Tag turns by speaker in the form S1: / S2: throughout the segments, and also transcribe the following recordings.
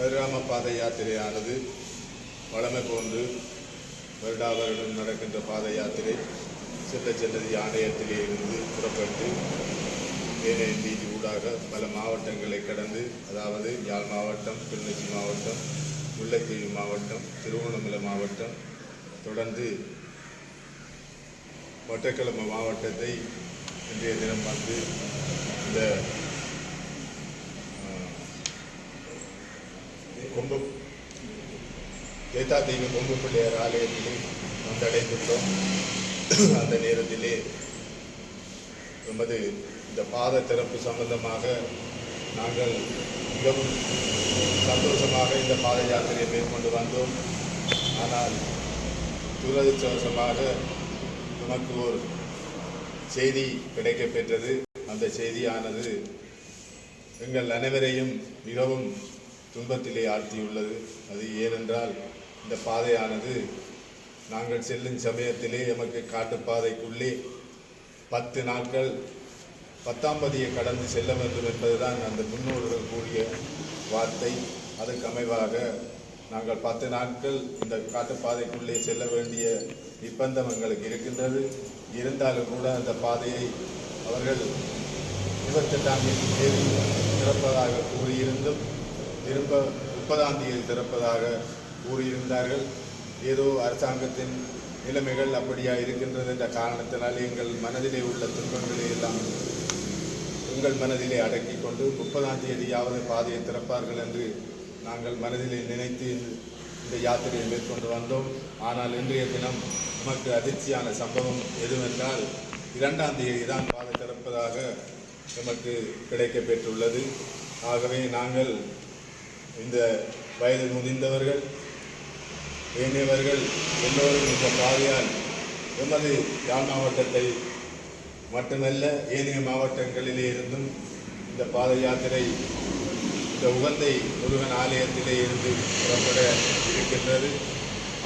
S1: பரிராம பாத யாத்திரையானது வளமை போன்று வருடா வருடம் நடக்கின்ற பாத யாத்திரை செல்ல செல்லதி ஆணையத்திலே இருந்து புறப்பட்டு ஏனைய நீதி ஊடாக பல மாவட்டங்களை கடந்து அதாவது யாழ் மாவட்டம் கிளிநொச்சி மாவட்டம் முல்லைத்தீவு மாவட்டம் திருவண்ணாமலை மாவட்டம் தொடர்ந்து ஒட்டக்கிழமை மாவட்டத்தை இன்றைய தினம் வந்து இந்த தேத்தாத்தீவு கொங்கு பிள்ளையார் ஆலயத்திலே வந்தடைந்துள்ளோம் அந்த நேரத்திலே எமது இந்த பாத திறப்பு சம்பந்தமாக நாங்கள் மிகவும் சந்தோஷமாக இந்த பாத யாத்திரையை மேற்கொண்டு வந்தோம். ஆனால் துரதிருஷ்டவசமாக நமக்கு ஒரு செய்தி கிடைக்கப்பெற்றது. அந்த செய்தியானது எங்கள் அனைவரையும் மிகவும் துன்பத்திலே ஆழ்த்தியுள்ளது. அது ஏனென்றால் இந்த பாதையானது நாங்கள் செல்லும் சமயத்திலே எமக்கு காட்டுப்பாதைக்குள்ளே பத்து நாட்கள் பத்தாம் பதியை கடந்து செல்ல வேண்டும் என்பதுதான் அந்த முன்னோர்கள் கூறிய வார்த்தை. அதற்கு அமைவாக நாங்கள் பத்து நாட்கள் இந்த காட்டுப்பாதைக்குள்ளே செல்ல வேண்டிய நிர்பந்தம் எங்களுக்கு இருக்கின்றது. இருந்தாலும் கூட அந்த பாதையை அவர்கள் இருபத்தெட்டாம் தேதி திறப்பதாக கூறியிருந்தும் திரும்ப முப்பதாம் தேதி திறப்பதாக கூறியிருந்தார்கள். ஏதோ அரசாங்கத்தின் நிலைமைகள் அப்படியா இருக்கின்றது என்ற காரணத்தினால் எங்கள் மனதிலே உள்ள துன்பங்களை எல்லாம் உங்கள் மனதிலே அடக்கிக் கொண்டு முப்பதாம் தேதியாவது பாதையை திறப்பார்கள் என்று நாங்கள் மனதிலே நினைத்து இந்த யாத்திரையை மேற்கொண்டு வந்தோம். ஆனால் இன்றைய தினம் நமக்கு அதிர்ச்சியான சம்பவம் எதுவென்றால் இரண்டாம் தேதி தான் பாதை திறப்பதாக நமக்கு கிடைக்க பெற்றுள்ளது ஆகவே நாங்கள் இந்த வயது முதிர்ந்தவர்கள் ஏனையவர்கள் எல்லோரும் இந்த பாதையால் எமது யாழ் மாவட்டத்தை மட்டுமல்ல ஏனைய மாவட்டங்களிலே இருந்தும் இந்த பாத யாத்திரை இந்த உகந்தை முருகன் ஆலயத்திலே இருந்து புறப்பட இருக்கின்றது.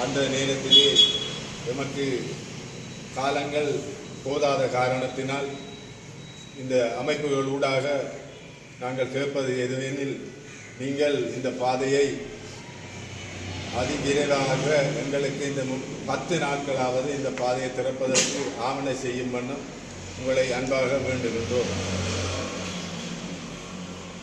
S1: அந்த நேரத்திலே எமக்கு காலங்கள் போதாத காரணத்தினால் இந்த அமைப்புகள் ஊடாக நாங்கள் கேட்பது எதுவெனில் நீங்கள் இந்த பாதையை அதிவிரைவாக எங்களுக்கு இந்த மு- பத்து நாட்களாவது இந்த பாதையை திறப்பதற்கு ஆவணை செய்யும் வண்ணம் உங்களை அன்பாக வேண்டுகின்றோம்.